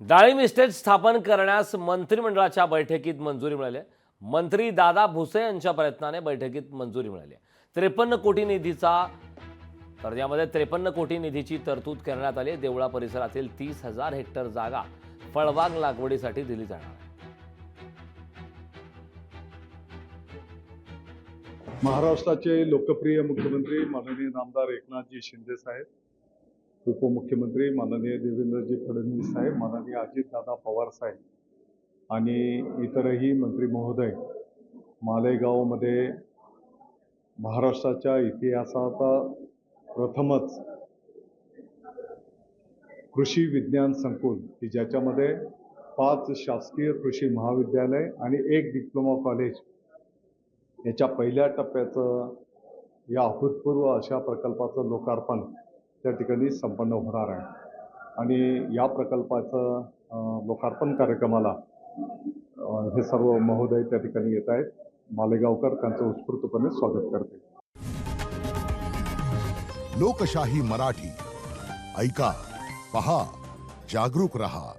डाळिंब इस्टेट स्थापन करण्यास मंत्रिमंडळाच्या बैठकीत मंजुरी मिळाली. मंत्री दादा भुसे यांच्या प्रयत्नाने बैठकीत मंजुरी मिळाली. त्रेपन्न कोटी निधीचा तर यामध्ये त्रेपन्न कोटी निधीची तरतूद करण्यात आली. देवळा परिसरातील तीस हजार हेक्टर जागा फळबाग लागवडीसाठी दिली जाणार. महाराष्ट्राचे लोकप्रिय मुख्यमंत्री माननीय नामदार एकनाथजी शिंदे साहेब उपमुख्यमंत्री माननीय देवेंद्रजी फडणवीस साहेब माननीय अजितदादा पवार साहेब आणि इतरही मंत्री महोदय मालेगावमध्ये महाराष्ट्राच्या इतिहासाचा प्रथमच कृषी विज्ञान संकुल की ज्याच्यामध्ये पाच शासकीय कृषी महाविद्यालय आणि एक डिप्लोमा कॉलेज याच्या पहिल्या टप्प्याचं या अभूतपूर्व अशा प्रकल्पाचं लोकार्पण त्या ठिकाणी संपन्न होणार आहे. आणि या प्रकल्पाचं लोकार्पण कार्यक्रमाला हे सर्व महोदय त्या ठिकाणी येत आहेत. मालेगावकर त्यांचं उत्स्फूर्तपणे स्वागत करते. लोकशाही मराठी. ऐका पहा जागरूक रहा.